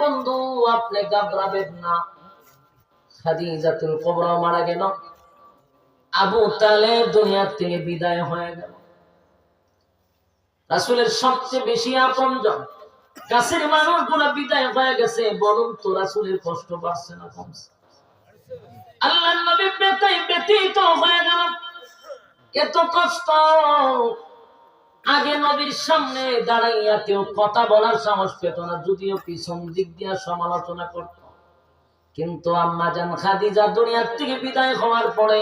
বন্ধু, আপনি ঘাবড়াবেন না। খাদিজাতুল কুবরা মারা গেল। আবু তালেব দুনিয়ার থেকে বিদায় হয়ে গেল। রাসূলের সবচেয়ে বেশি মানুষগুলো বিদায় হয়ে গেছে বলুন তো রাসূলের কষ্ট পাচ্ছে না, কমছে। আল্লাহ নবী ব্যতীত হয়ে গেল। এত কষ্ট আগে নবীর সামনে দাঁড়াইয়া কেউ কথা বলার সাহস পেত না, যদিও পিছন দিক দিয়া সমালোচনা করত। কিন্তু আম্মা জান খাদিজা দুনিয়ার থেকে বিদায় হওয়ার পরে,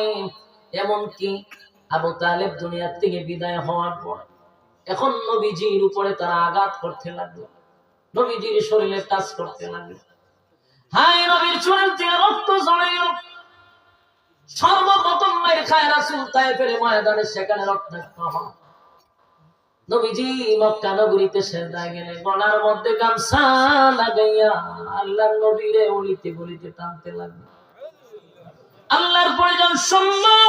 এমনকি আবু তালেব দুনিয়ার থেকে বিদায় হওয়ার পরে, এখন নবীজির উপরে তারা আঘাত করতে লাগল। নবীজির শরীরে টাচ করতে লাগল। হাই নবীর শরীর থেকে রক্ত জড়াইল সর্বপ্রথম মেয়ের খায় রাসুল তাই ফেরে ময়দানে সেখানে রক্তাক্ত হয় নবীজি গেলে গলার মধ্যে গামছা লাগাইয়া আল্লাহর নবীরে উড়িতে টানতে লাগল। আল্লাহর প্রয়োজন সম্মান,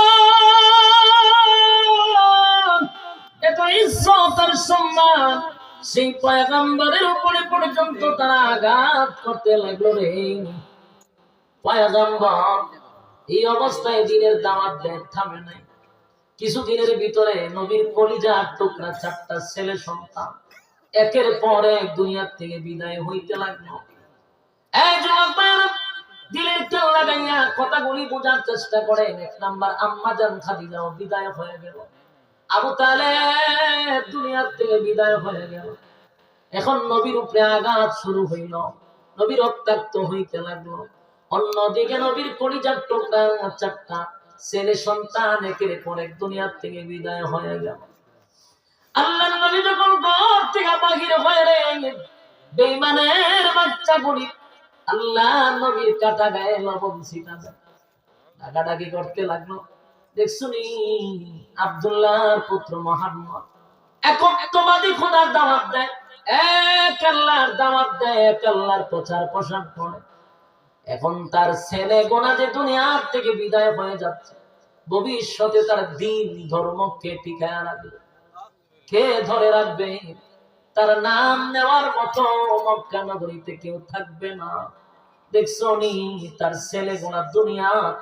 এত ইজ্জত আর সম্মান, সেই পয়গাম্বরের উপরে পর্যন্ত তারা আঘাত করতে লাগল রে। পয়গাম্বর, এই অবস্থায় দিনের দাওয়াত দেন, থামে নাই। কিছুদিনের ভিতরে নবীর কলিজার টুকরা চারটা ছেলে সন্তান। একের পর এক দুনিয়ার থেকে বিদায় হইতে লাগল। তেল হয়ে গেল। আবু তালেব দুনিয়ার থেকে হয়ে গেল। এখন নবীর উপরে আঘাত শুরু হইল। নবীর হইতে লাগল। অন্যদিকে নবীর কলিজার টুকরা চারটা ছেলে সন্তান একের পর এক দুনিয়ার থেকে বিদায় হয়ে গেল। আল্লাহ নবী যখন ঘর থেকে বাহির হয়ে বেইমানের বাচ্চা আল্লাহ নবীর কাটা গায়ে লবণ ছিটাবে ডাকাডাকি করতে লাগল। দেখছুনি, আব্দুল্লাহর পুত্র মোহাম্মদ একত্ববাদী খোদার দাওয়াত দেয়। এক আল্লাহর দাওয়াত দেয়, এক আল্লাহর প্রচার প্রসার করে। এখন তার ছেলে গোনা যে দুনিয়ার থেকে বিদায় হয়ে যাচ্ছে, ভবিষ্যতে তার দিন ধর্ম কে টিকায় রাখবে? কে ধরে রাখবে? তার নাম নেওয়ার মতো মক্কা নগরীতে কেউ থাকবে না। তার ছেলে গোনা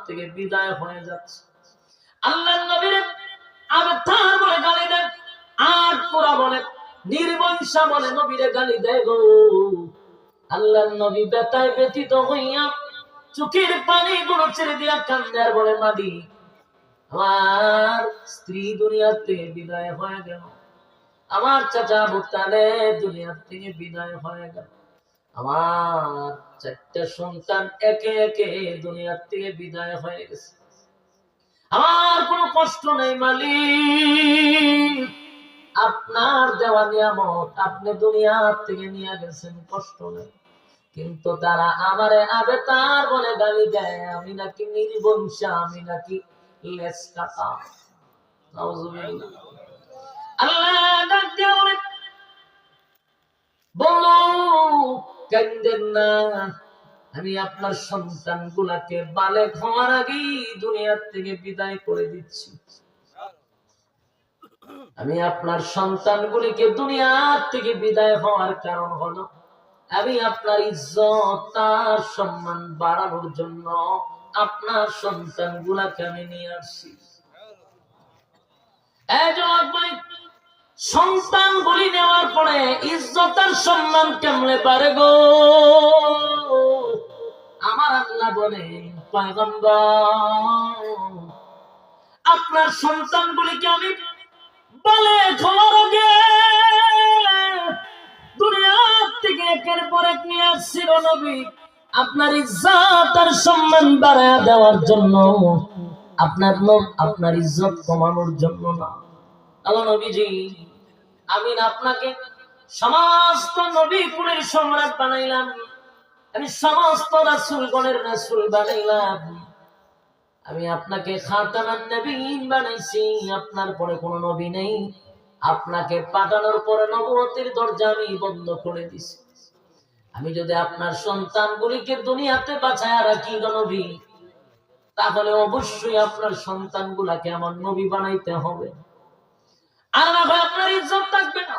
থেকে বিদায় হয়ে যাচ্ছে। আল্লাহ নবীর তার বলে গালি দেয়, আর পুরা বলে নির্বংশা বলে নবীরে গালি দেয় গো। আল্লাহ নবী বেতায় ব্যতীত হইয়া চোখের পানি গুলো ছেড়ে দিয়া কান্দে আর বলে মাদি। আমার স্ত্রী দুনিয়ার থেকে বিদায় হয়ে গেল। আমার চাচা ভুতালে দুনিয়ার থেকে বিদায় হয়ে গেল। আমার চারটা সন্তান একে একে দুনিয়ার থেকে বিদায় হয়ে গেছে। আমার কোনো কষ্ট নেই, মালিক। আপনার দেওয়া নিয়ামত আপনি দুনিয়ার থেকে নিয়ে গেছেন, কষ্ট নেই। কিন্তু তারা আমারে আবে তার বলে গালি দেয়। আমি নাকি নির্বংশা আমি নাকি লেস কাটা। আল্লাহ ডাক দিয়ে বলে, কান্দেন না আমি আপনার সন্তান গুলাকে বালে হওয়ার আগেই দুনিয়ার থেকে বিদায় করে দিচ্ছি। আমি আপনার সন্তানগুলিকে দুনিয়ার থেকে বিদায় হওয়ার কারণ হলো আমি আপনার ইজ্জত, তার সম্মান বাড়ানোর জন্য আপনার সন্তান গুলাকে আমি নিয়ে আসছি। সন্তান গুলি নেওয়ার পরে ইজ্জত আর সম্মান কেমনে পারে গো? আমার আল্লাহ বলে আপনার সন্তানগুলিকে আমি বলে খবর আসছিল নবী আপনার ইজ্জত আর সম্মান বাড়ায় দেওয়ার জন্য, আপনার আপনার ইজ্জত কমানোর জন্য না। আল্লাহ নবীজি আমি আপনাকে সমস্ত নবী কুলের সম্রাট বানাইলাম। আমি সমস্ত রাসূলগণের রাসূল বানাইলাম। আমি আপনাকে খাতামান নবীন বানাইছি, আপনার পরে কোনো নবী নেই। আপনাকে পাঠানোর পরে নবুয়তের দরজা আমি বন্ধ করে দিছি। আমি যদি আপনার সন্তানগুলিকে দুনিয়াতে বাঁচায় রাখি গণবি নবী, তাহলে অবশ্যই আপনার সন্তানগুলাকে আমার নবী বানাইতে হবে। আর না আপনার ইজ্জত থাকবে না।